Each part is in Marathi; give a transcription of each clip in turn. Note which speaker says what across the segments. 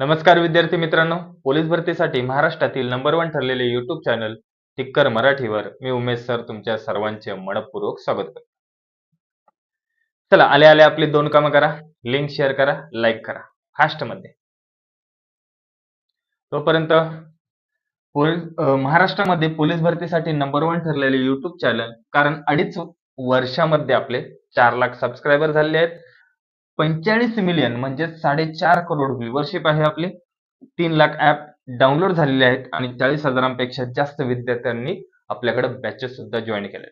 Speaker 1: नमस्कार विद्यार्थी मित्रांनो. पोलीस भरतीसाठी महाराष्ट्रातील नंबर वन ठरलेले युट्यूब चॅनल टिक्कर मराठीवर मी उमेश सर तुमच्या सर्वांचे मनपूर्वक स्वागत करतो. चला आले आले आपली दोन कामं करा. लिंक शेअर करा लाईक करा. फास्टमध्ये. तोपर्यंत महाराष्ट्रामध्ये पोलीस भरतीसाठी नंबर वन ठरलेले युट्यूब चॅनल कारण अडीच वर्षामध्ये आपले चार लाख सबस्क्रायबर झाले आहेत. पंचेचाळीस मिलियन म्हणजे साडेचार करोड व्ह्युअरशिप आहे आपली. तीन लाख ऍप डाउनलोड झालेले आहेत आणि चाळीस हजारांपेक्षा जास्त विद्यार्थ्यांनी आपल्याकडे बॅचेस सुद्धा जॉईन केले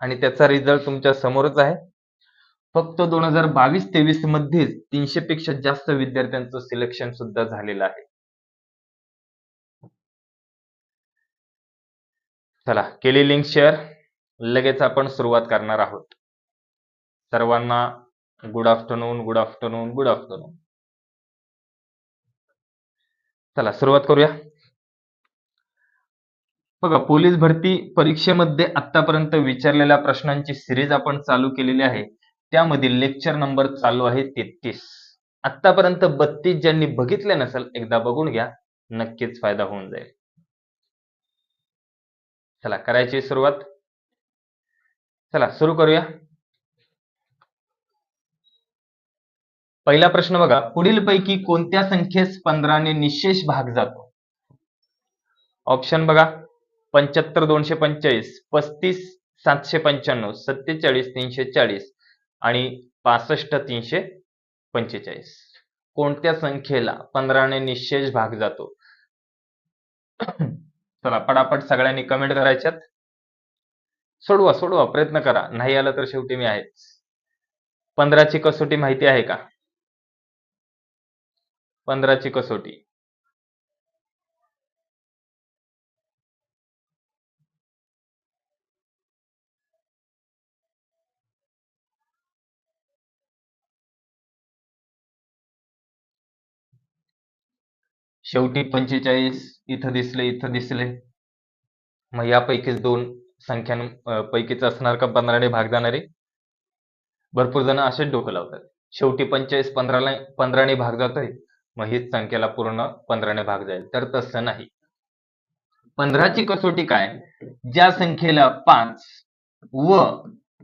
Speaker 1: आणि त्याचा रिझल्ट तुमच्या समोरच आहे. फक्त दोन हजार बावीस तेवीस मध्येच तीनशे पेक्षा जास्त विद्यार्थ्यांचं सिलेक्शन सुद्धा झालेलं आहे. चला केली लिंक शेअर लगेच आपण सुरुवात करणार आहोत. सर्वांना good afternoon good afternoon good afternoon चला सुरुवात करूया. बघा पोलीस भरती परीक्षेमध्ये आतापर्यंत विचारलेल्या प्रश्नांची सिरीज आपण चालू केलेली आहे. त्यामधील लेक्चर नंबर चालू आहे तेहतीस. आतापर्यंत बत्तीस ज्यांनी बघितले नसेल एकदा बघून घ्या नक्कीच फायदा होऊन जाईल. चला करायची सुरुवात. चला सुरू करूया. पहिला प्रश्न बघा पुढील पैकी कोणत्या संख्येस पंधराने निशेष भाग जातो? ऑप्शन बघा पंच्याहत्तर दोनशे पंचेचाळीस पस्तीस सातशे पंच्याण्णव सत्तेचाळीस तीनशे चाळीस आणि पासष्ट तीनशे पंचेचाळीस. कोणत्या संख्येला पंधराने निशेष भाग जातो? चला पटापट सगळ्यांनी कमेंट करायच्यात. सोडवा सोडवा प्रयत्न करा. नाही आलं तर शेवटी मी आहेच. पंधराची कसोटी माहिती आहे का? पंधराची कसोटी. शेवटी पंचेचाळीस इथं दिसले इथं दिसले. मग यापैकीच दोन संख्या पैकीच असणार का पंधराने भाग जाणारे? भरपूर जण असेच डोकं लावतात. शेवटी पंचेचाळीस पंधराला पंधराने भाग जातोय. मग हीच संख्येला पूर्ण पंधराने भाग जाईल. तर तसं नाही. पंधराची कसोटी काय? ज्या संख्येला पाच व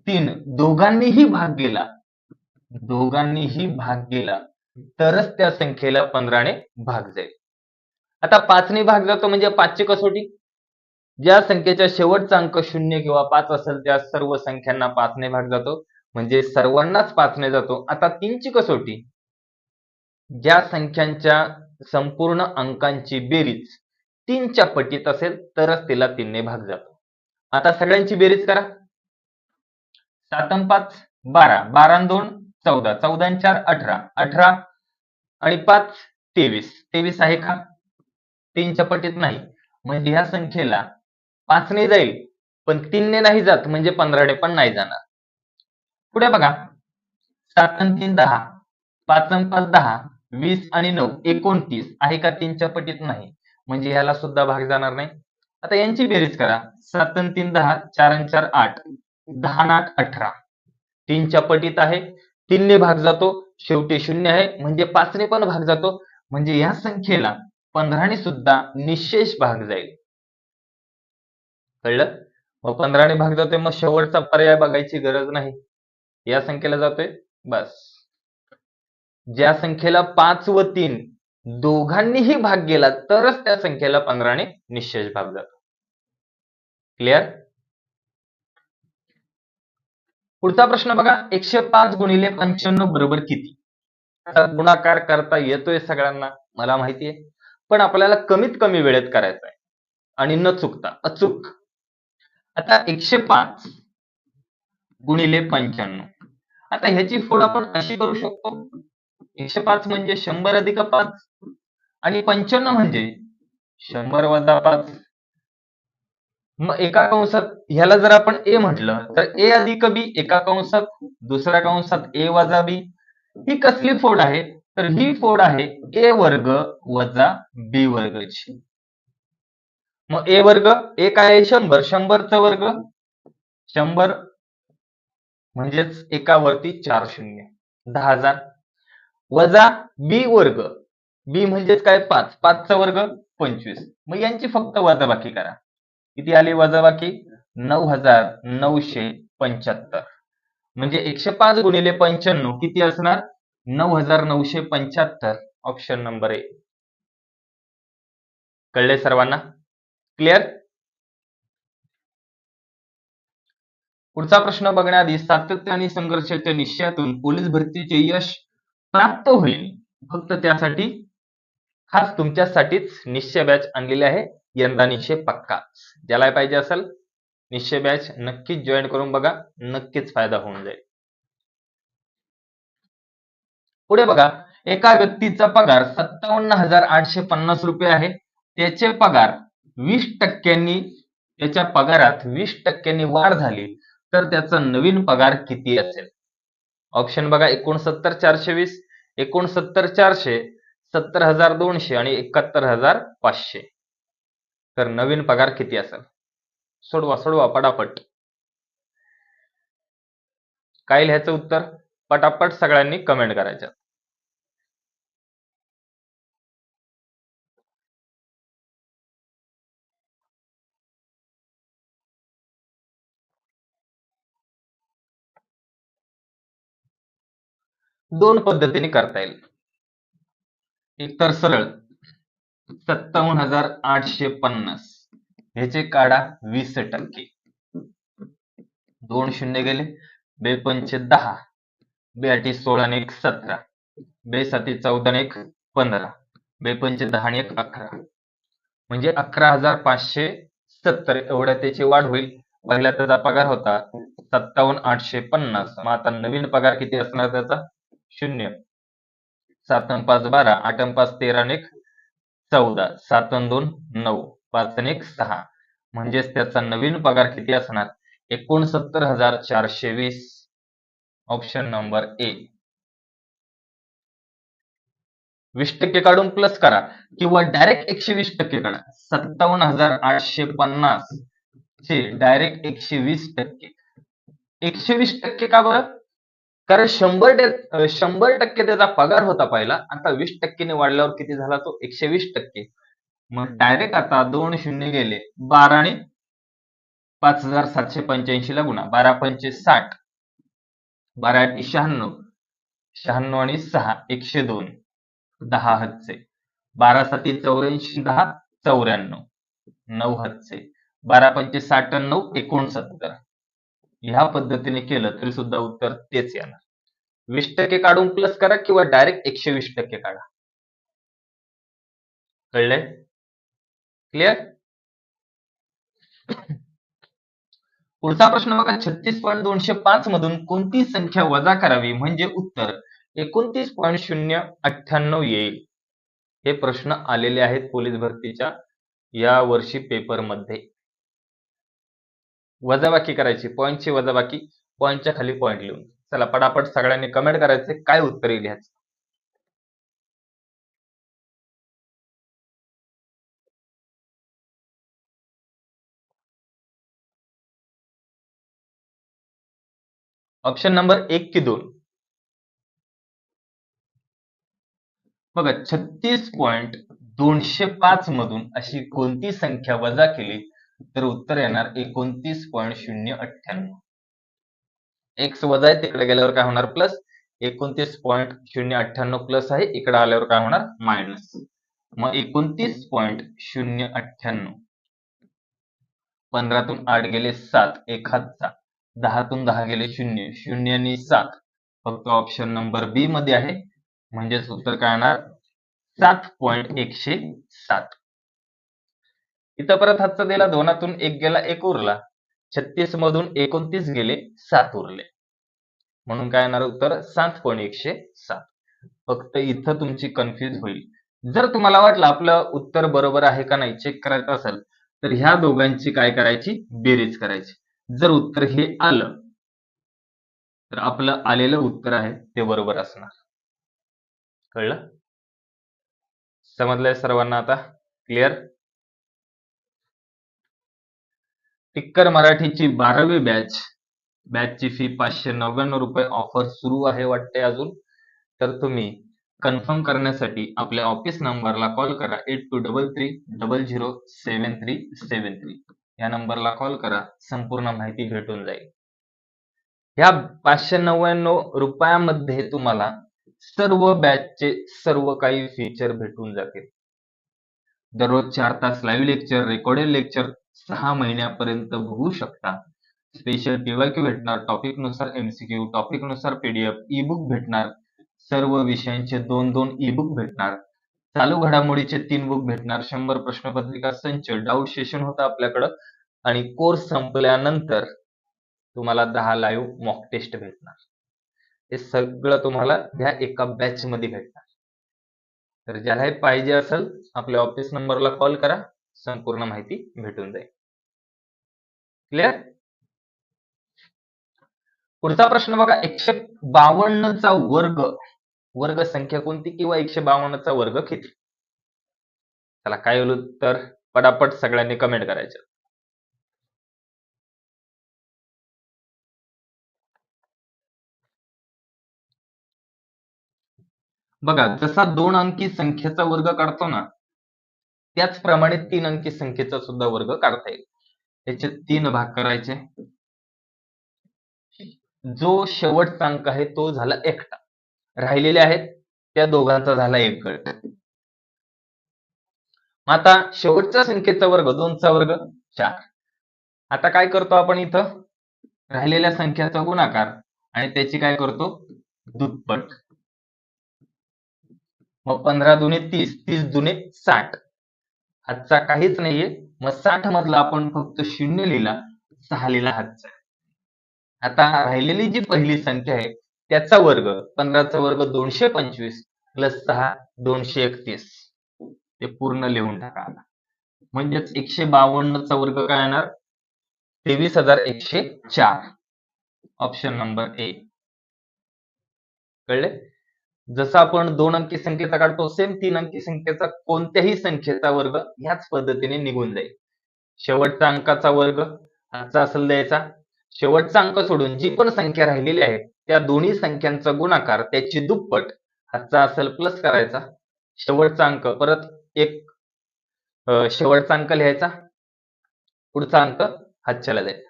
Speaker 1: तीन दोघांनीही भाग गेला दोघांनीही भाग गेला तरच त्या संख्येला पंधराने भाग जाईल. आता पाचने भाग जातो म्हणजे पाचची कसोटी? ज्या संख्येचा शेवटचा अंक शून्य किंवा पाच असेल त्या सर्व संख्यांना पाचने भाग जातो. म्हणजे सर्वांनाच पाचने जातो. आता तीनची कसोटी? ज्या संख्यांच्या संपूर्ण अंकांची बेरीज तीनच्या पटीत असेल तरच तिला तीनने भाग जातो. आता सगळ्यांची बेरीज करा. सातम पाच बारा. बारा दोन चौदा. चौदा चार अठरा. अठरा आणि पाच तेवीस. तेवीस आहे का? तीनच्या पटीत नाही. म्हणजे ह्या संख्येला पाचने जाईल पण तीनने नाही जात म्हणजे पंधराने पण नाही जाणार. पुढे बघा. सात तीन दहा. पाच पाच दहा. वीस आणि नऊ एकोणतीस आहे का तीनच्या पटीत नाही? म्हणजे याला सुद्धा भाग जाणार नाही. आता यांची बेरीज करा. सात आणि तीन दहा चार आणि चार आठ. दहा आठ अठरा. तीनच्या पटीत आहे. तीनने भाग जातो. शेवटी शून्य आहे. म्हणजे पाचने पण भाग जातो. म्हणजे या संख्येला पंधराने सुद्धा निशेष भाग जाईल. कळलं? मग पंधराने भाग जातोय. मग शेवटचा पर्याय बघायची गरज नाही. या संख्येला जातोय. बस. ज्या संख्येला पाच व तीन दोघांनीही भाग गेला तरच त्या संख्येला पंधराने निश्चय भाग जातो. क्लिअर पुढचा प्रश्न बघा एकशे पाच गुणिले पंच्याण्णव बरोबर किती? आता गुणाकार करता येतोय सगळ्यांना मला माहितीये पण आपल्याला कमीत कमी वेळेत करायचा आहे. आणि न चुकता अचूक. आता एकशे पाच गुणिले पंच्याण्णव. आता ह्याची फोड आपण अशी करू शकतो? एकशे पाच म्हणजे शंभर अधिक पाच. आणि पंच्याण्णव म्हणजे शंभर वजा पाच. मग एका कंसात ह्याला जर आपण ए म्हटलं तर ए अधिक बी एका कंसात दुसऱ्या कंसात ए वजा बी. ही कसली फोड आहे? तर ही फोड आहे ए वर्ग वजा बी वर्गची. मग ए वर्ग ए काय आहे? शंभर. शंभरचा वर्ग शंभर म्हणजेच एकावरती चार शून्य. दहा हजार. वजा बी वर्ग. बी म्हणजेच काय? पाच. पाचचा वर्ग पंचवीस. मग यांची फक्त वजाबाकी करा. किती आली वजाबाकी? नऊ हजार नऊशे पंच्याहत्तर. म्हणजे एकशे पाच गुणिले पंच्याण्णव किती असणार? नऊ हजार नऊशे पंच्याहत्तर. ऑप्शन नंबर ए कळले सर्वांना? क्लिअर पुढचा प्रश्न बघण्याआधी सातत्य आणि संघर्षाच्या निश्चयातून पोलीस भरतीचे यश प्राप्त होईल. फक्त त्यासाठी खास तुमच्यासाठीच निश्चय बॅच आणलेले आहे. यंदा निश्चय पक्का. ज्याला पाहिजे असेल निश्चय बॅच नक्कीच जॉईन करून बघा. नक्कीच फायदा होऊन जाईल. पुढे बघा. एका व्यक्तीचा पगार सत्तावन्न हजार आठशे पन्नास रुपये आहे. त्याचे पगार वीस टक्क्यांनी त्याच्या पगारात वीस टक्क्यांनी वाढ झाली. तर त्याचा नवीन पगार किती असेल? ऑप्शन बघा एकोणसत्तर चारशे वीस एकोणसत्तर चारशे सत्तर हजार दोनशे आणि एकाहत्तर हजार पाचशे. तर नवीन पगार किती असेल? सोडवा सोडवा पटापट. काय लिहायचं उत्तर? पटापट सगळ्यांनी कमेंट करायच्या दोन पद्धतीने करता येईल. एकतर सरळ सत्तावन्न हजार आठशे पन्नास. ह्याचे काढा वीस टक्के. दोन शून्य गेले बेपंचे दहा. बेआठी सोळा आणि एक सतरा. बेसाती चौदा आणि एक पंधरा. बेपंचे दहा आणि एक अकरा. म्हणजे अकरा हजार पाचशे सत्तर. एवढ्या त्याची वाढ होईल. पहिला त्याचा पगार होता सत्तावन्न आठशे पन्नास. मग आता नवीन पगार किती असणार त्याचा? शून्य. सात अन पाच बारा आठ अन पाच तेरा आणि एक चौदा. सात अन दोन नऊ. पाच आणि एक सहा. म्हणजेच त्याचा नवीन पगार किती असणार? एकोणसत्तर हजार चारशे वीस. ऑप्शन नंबर ए वीस टक्के काढून प्लस करा किंवा डायरेक्ट एकशे वीस टक्के काढा. सत्तावन्न हजार आठशे पन्नास चे डायरेक्ट एकशे वीस टक्के. एकशे वीस टक्के का बरं? कारण शंभर टे- शंभर टक्के त्याचा पगार होता पहिला आता वीस टक्क्याने वाढल्यावर किती झाला तो? एकशे वीस टक्के. मग डायरेक्ट आता दोन शून्य गेले. बारा आणि पाच हजार सातशे पंच्याऐंशी ला गुणा. बारा पंचे साठ. बारा आठी शहाण्णव. शहाण्णव आणि सहा एकशे दोन. दहा हदचे बारा साती चौऱ्याऐंशी दहा चौऱ्याण्णव. नऊ हदचे बारा पंचे साठ नऊ एकोणसत्तर. ह्या पद्धतीने केलं तरी सुद्धा उत्तर तेच येणार. वीस टक्के काढून प्लस करा किंवा डायरेक्ट एकशे वीस टक्के काढा. कळलंय? क्लिअर पुढचा प्रश्न बघा. छत्तीस पॉईंट दोनशे पाच मधून कोणती संख्या वजा करावी म्हणजे उत्तर एकोणतीस पॉईंट शून्य अठ्ठ्याण्णव येईल. हे प्रश्न आलेले आहेत पोलीस भरतीच्या या वर्षी पेपरमध्ये वजाबाकी करायची पॉईंटची वजाबाकी पॉईंटच्या खाली पॉईंट लिहून. चला पटापट सगळ्यांनी कमेंट करायचे काय उत्तर येईल ह्याचं? ऑप्शन नंबर एक की दोन. बघा छत्तीस पॉइंट दोनशे पाच मधून अशी कोणती संख्या वजा केली तर उत्तर येणार एकोणतीस पॉईंट शून्य अठ्ठ्याण्णव. एक्स वजा आहे तिकडे गेल्यावर काय होणार प्लस एकोणतीस पॉईंट शून्य अठ्ठ्याण्णव प्लस आहे इकडे आल्यावर काय होणार? मायनस मग एकोणतीस पॉईंट शून्य अठ्ठ्याण्णव. पंधरातून आठ गेले सात एक हातचा दहातून दहा गेले शून्य शून्य आणि सात. फक्त ऑप्शन नंबर बी मध्ये आहे. म्हणजेच उत्तर काय येणार सात पॉईंट एकशे सात. इथं परत हातचा दिला दोनातून एक गेला एक उरला. छत्तीस मधून एकोणतीस गेले सात उरले. म्हणून काय येणार उत्तर? सात पॉईंट एकशे सात. फक्त इथं तुमची कन्फ्युज होईल. जर तुम्हाला वाटलं आपलं उत्तर बरोबर आहे का नाही चेक करायचं असेल तर ह्या दोघांची काय करायची? बेरीज करायची. जर उत्तर हे आलं तर आपलं आलेलं उत्तर आहे ते बरोबर असणार. कळलं? समजलंय सर्वांना आता? क्लिअर टिक्कर मराठीची बारावी बॅच बॅचची फी पाचशे नव्याण्णव रुपये ऑफर सुरू आहे वाटते अजून. तर तुम्ही कन्फर्म करण्यासाठी आपल्या ऑफिस नंबरला कॉल करा eight two double three double zero seven three seven three या नंबरला कॉल करा संपूर्ण माहिती भेटून जाईल. ह्या पाचशे नव्याण्णव रुपयामध्ये तुम्हाला सर्व बॅचचे सर्व काही फीचर भेटून जातील. दररोज चार तास लाईव्ह लेक्चर रेकॉर्डेड लेक्चर सहा महिन्यापर्यंत बघू शकता. स्पेशल पीवायक्यू भेटणार टॉपिकनुसार एमसीक्यू टॉपिकनुसार पीडीएफ ई बुक भेटणार. सर्व विषयांचे दोन दोन ई बुक भेटणार. चालू घडामोडीचे तीन बुक भेटणार. शंभर प्रश्नपत्रिका संच डाऊट सेशन होतं आपल्याकडं. आणि कोर्स संपल्यानंतर तुम्हाला दहा लाईव्ह मॉक टेस्ट भेटणार. हे सगळं तुम्हाला ह्या एका बॅच मध्ये भेटणार. तर ज्यालाही पाहिजे असेल आपल्या ऑफिस नंबरला कॉल करा संपूर्ण माहिती भेटून जाईल. क्लिअर पुढचा प्रश्न बघा एकशे बावन्नचा वर्ग वर्ग संख्या कोणती किंवा एकशे बावन्नचा वर्ग किती? त्याला काय होईल उत्तर? पटापट सगळ्यांनी कमेंट करायचं. बघा जसा दोन अंकी संख्येचा वर्ग काढतो ना त्याचप्रमाणे तीन अंकी संख्येचा सुद्धा वर्ग काढता येईल. याचे तीन भाग करायचे. जो शेवटचा अंक आहे तो झाला एकटा. राहिलेले आहेत त्या दोघांचा झाला एक गट आता शेवटच्या संख्येचा वर्ग दोनचा वर्ग चार. आता काय करतो आपण इथं? राहिलेल्या संख्याचा गुणाकार आणि त्याची काय करतो? दुप्पट. मग पंधरा दुने तीस तीस दुने साठ. हातचा काहीच नाहीये. मग साठ मधला आपण फक्त शून्य लिहिला सहा लिहिला हातचा आता राहिलेली जी पहिली संख्या आहे त्याचा वर्ग पंधराचा वर्ग दोनशे पंचवीस प्लस सहा दोनशे एकतीस. ते पूर्ण लिहून टाका आता. म्हणजेच एकशे बावन्नचा वर्ग काय येणार? तेवीस हजार एकशे चार. Option number A. कळले? जसं आपण दोन अंकी संख्येचा काढतो सेम तीन अंकी संख्येचा कोणत्याही संख्येचा वर्ग ह्याच पद्धतीने निघून जाईल. शेवटचा अंकाचा वर्ग हाचा असेल द्यायचा. शेवटचा अंक सोडून जी पण संख्या राहिलेली आहे त्या दोन्ही संख्यांचा गुणाकार त्याची दुप्पट हाचा असेल प्लस करायचा. शेवटचा अंक परत एक शेवटचा अंक लिहायचा. पुढचा अंक हातच्याला द्यायचा.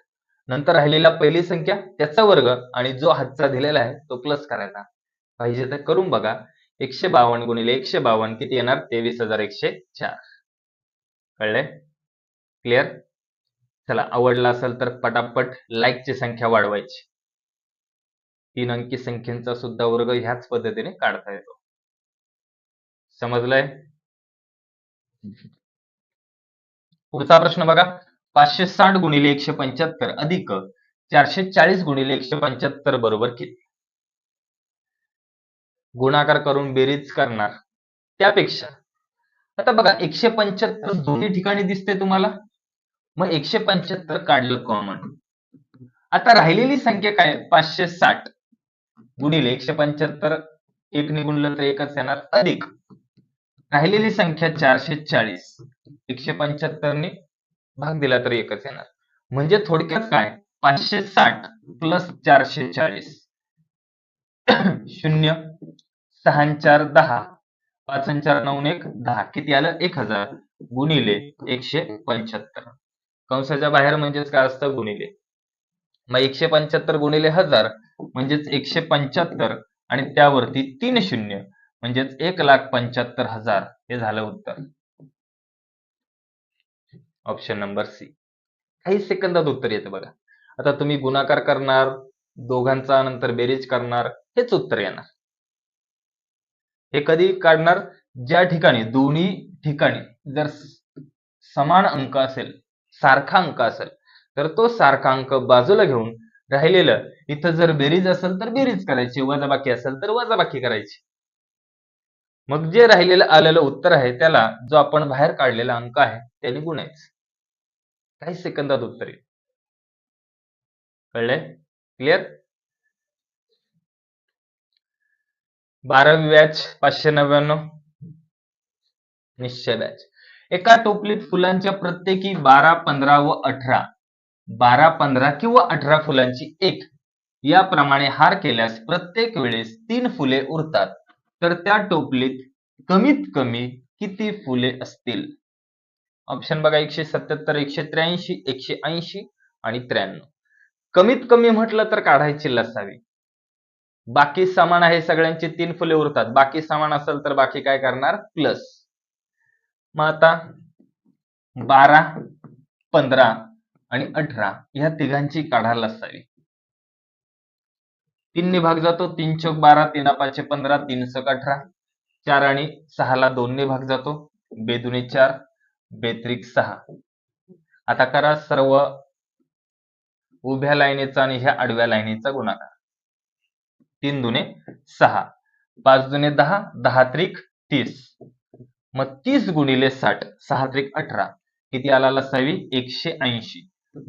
Speaker 1: नंतर राहिलेला पहिली संख्या त्याचा वर्ग आणि जो हातचा दिलेला आहे तो प्लस करायचा. पाहिजे तर करून बघा. एकशे बावन्न गुणिले एकशे बावन्न किती येणार? तेवीस हजार एकशे चार. कळले क्लिअर चला आवडला असेल तर पटापट लाईकची संख्या वाढवायची. तीन अंकी संख्येचा सुद्धा वर्ग ह्याच पद्धतीने काढता येतो. समजलंय? पुढचा प्रश्न बघा. पाचशे साठ गुणिले एकशे पंच्याहत्तर अधिक चारशे चाळीस गुणिले एकशे पंच्याहत्तर बरोबर किती? गुणाकार करून बेरीज करणार. त्यापेक्षा आता बघा एकशे पंच्याहत्तर दोन्ही ठिकाणी दिसते तुम्हाला. मग एकशे पंच्याहत्तर काढलं कॉमन आता राहिलेली संख्या काय? पाचशे साठ. गुणिले एकशे पंच्याहत्तर एक निगुणलं तर एकच येणार अधिक. राहिलेली संख्या चारशे चाळीस. एकशे पंच्याहत्तर ने भाग दिला तर एकच येणार. म्हणजे थोडक्यात काय? पाचशे साठ प्लस चारशे चाळीस. शून्य. सहा चार दहा. पाच चार नऊ एक दहा. किती आलं? एक हजार. गुणिले एकशे पंच्याहत्तर. कंसाच्या बाहेर म्हणजेच काय असतं? गुणिले. मग एकशे पंच्याहत्तर गुणिले हजार म्हणजेच एकशे पंच्याहत्तर आणि त्यावरती तीन शून्य म्हणजेच एक लाख पंच्याहत्तर हजार. हे झालं उत्तर. ऑप्शन नंबर सी काही सेकंदात उत्तर येतं बघा. आता तुम्ही गुणाकार करणार दोघांचा नंतर बेरीज करणार हेच उत्तर येणार. हे कधी काढणार? ज्या ठिकाणी दोन्ही ठिकाणी जर समान अंक असेल सारखा अंक असेल तर तो सारखा अंक बाजूला घेऊन राहिलेलं इथं जर बेरीज असेल तर बेरीज करायची वजाबाकी असेल तर वजाबाकी करायची. मग जे राहिलेलं आलेलं उत्तर आहे त्याला जो आपण बाहेर काढलेला अंक आहे त्याने गुणायचं. काही सेकंदात उत्तर येईल. कळलंय? क्लिअर बारावी बॅच पाचशे नव्याण्णव. निश्चय बॅच. एका टोपलीत फुलांच्या प्रत्येकी बारा पंधरा व अठरा. बारा पंधरा किंवा अठरा फुलांची एक. याप्रमाणे हार केल्यास प्रत्येक वेळेस तीन फुले उरतात. तर त्या टोपलीत कमीत कमी किती फुले असतील? ऑप्शन बघा एकशे सत्याहत्तर एकशे त्र्याऐंशी एकशे ऐंशी आणि त्र्याण्णव. कमीत कमी म्हटलं तर काढायची लसावी. बाकी समान आहे सगळ्यांची तीन फुले उरतात. बाकी समान असेल तर बाकी काय करणार? प्लस मग आता बारा पंधरा आणि अठरा ह्या तिघांची काढायला असावी. तीन भाग जातो. तीन चौक बारा तीन पाचशे पंधरा तीन सक अठरा. चार आणि सहाला दोनने भाग जातो. बेदुने चार बेत्रिक सहा. आता करा सर्व उभ्या लाईनीचा आणि ह्या आडव्या लाईनीचा गुणाकार. तीन दुने सहा. पाच दुने दहा दहा त्रिक तीस. मग तीस गुणिले साठ सहा त्रिक अठरा. किती आला लसावी एकशे ऐंशी.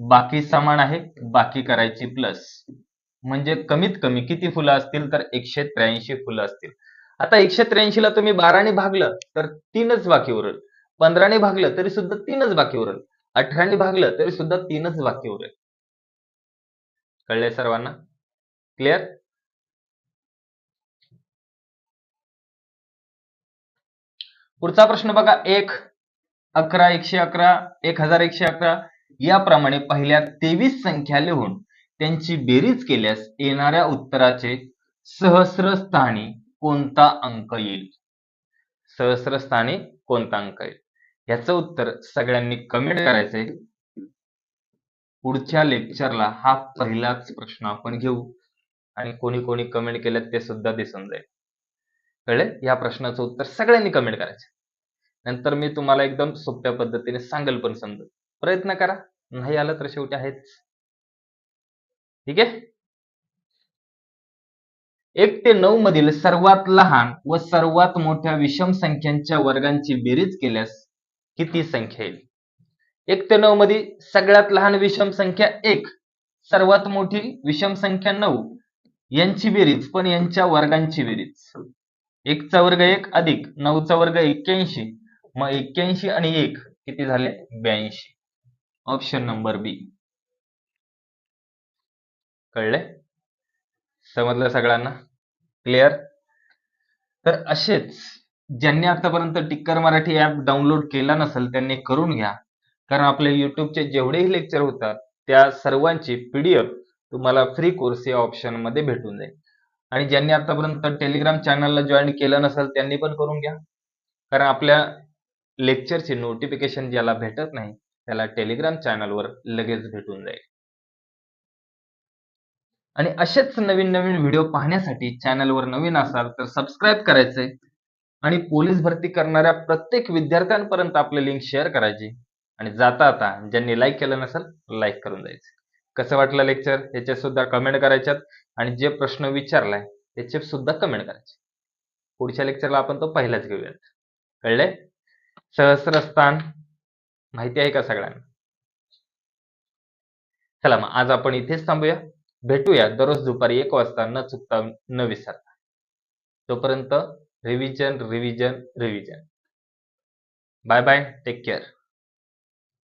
Speaker 1: बाकी समान आहे बाकी करायची प्लस म्हणजे कमीत कमी किती फुलं असतील? तर एकशे त्र्याऐंशी फुलं असतील. आता एकशे त्र्याऐंशी ला तुम्ही बाराने भागलं तर तीनच बाकी उरेल. पंधराने भागलं तरी सुद्धा तीनच बाकी उरेल. अठराने भागलं तरी सुद्धा तीनच बाकी उरेल. कळलंय सर्वांना? क्लिअर पुढचा प्रश्न बघा एक अकरा एकशे अकरा एक हजार एकशे अकरा. याप्रमाणे पहिल्या तेवीस संख्या लिहून त्यांची बेरीज केल्यास येणाऱ्या उत्तराचे सहस्रस्थानी कोणता अंक येईल? सहस्रस्थानी कोणता अंक येईल? याचं उत्तर सगळ्यांनी कमेंट करायचंय. पुढच्या लेक्चरला हा पहिलाच प्रश्न आपण घेऊ. आणि कोणी कोणी कमेंट केल्यात ते सुद्धा दिसून जाईल. कळले? या प्रश्नाचं उत्तर सगळ्यांनी कमेंट करायचं. नंतर मी तुम्हाला एकदम सोप्या पद्धतीने सांगेल पण समजत प्रयत्न करा. नाही आलं तर शेवटी आहेच. ठीक आहे? एक ते नऊ मधील सर्वात लहान व सर्वात मोठ्या विषम संख्यांच्या वर्गांची बेरीज केल्यास किती संख्या येईल? एक ते नऊ मध्ये सगळ्यात लहान विषम संख्या एक सर्वात मोठी विषम संख्या नऊ. यांची बेरीज पण यांच्या वर्गांची बेरीज. एकचा वर्ग एक अधिक नऊचा वर्ग एक्क्याऐंशी. मग एक्क्याऐंशी आणि एक किती झाले? ब्याऐंशी. ऑप्शन नंबर बी कळले? समजलं सगळ्यांना? क्लिअर तर असेच ज्यांनी आतापर्यंत टिक्कर मराठी ऍप डाउनलोड केला नसेल त्यांनी करून घ्या. कारण आपले युट्यूबचे जेवढेही लेक्चर होतात त्या सर्वांची पीडीएफ तुम्हाला फ्री कोर्स या ऑप्शनमध्ये भेटून जाईल. आणि ज्यांनी आतापर्यंत टेलिग्राम चॅनलला जॉईन केलं नसेल त्यांनी पण करून घ्या. कारण आपल्या लेक्चरचे नोटिफिकेशन ज्याला भेटत नाही त्याला टेलिग्राम चॅनलवर लगेच भेटून जाईल. आणि असेच नवीन नवीन व्हिडिओ पाहण्यासाठी चॅनलवर नवीन असाल तर सबस्क्राईब करायचे आणि पोलीस भरती करणाऱ्या प्रत्येक विद्यार्थ्यांपर्यंत आपली लिंक शेअर करायची. आणि जाता आता ज्यांनी लाईक केलं नसेल लाईक करून जायचं कसं वाटलं लेक्चर याच्यात सुद्धा कमेंट करायच्यात. आणि जे प्रश्न विचारलाय त्याचे सुद्धा कमेंट करायचे. पुढच्या लेक्चरला आपण तो पहिलाच घेऊयात. कळले सहस्रस्थान माहिती आहे का सगळ्यांना? चला मग आज आपण इथेच थांबूया. भेटूया दररोज दुपारी एक वाजता न चुकता न विसरता. तोपर्यंत revision revision revision bye bye take care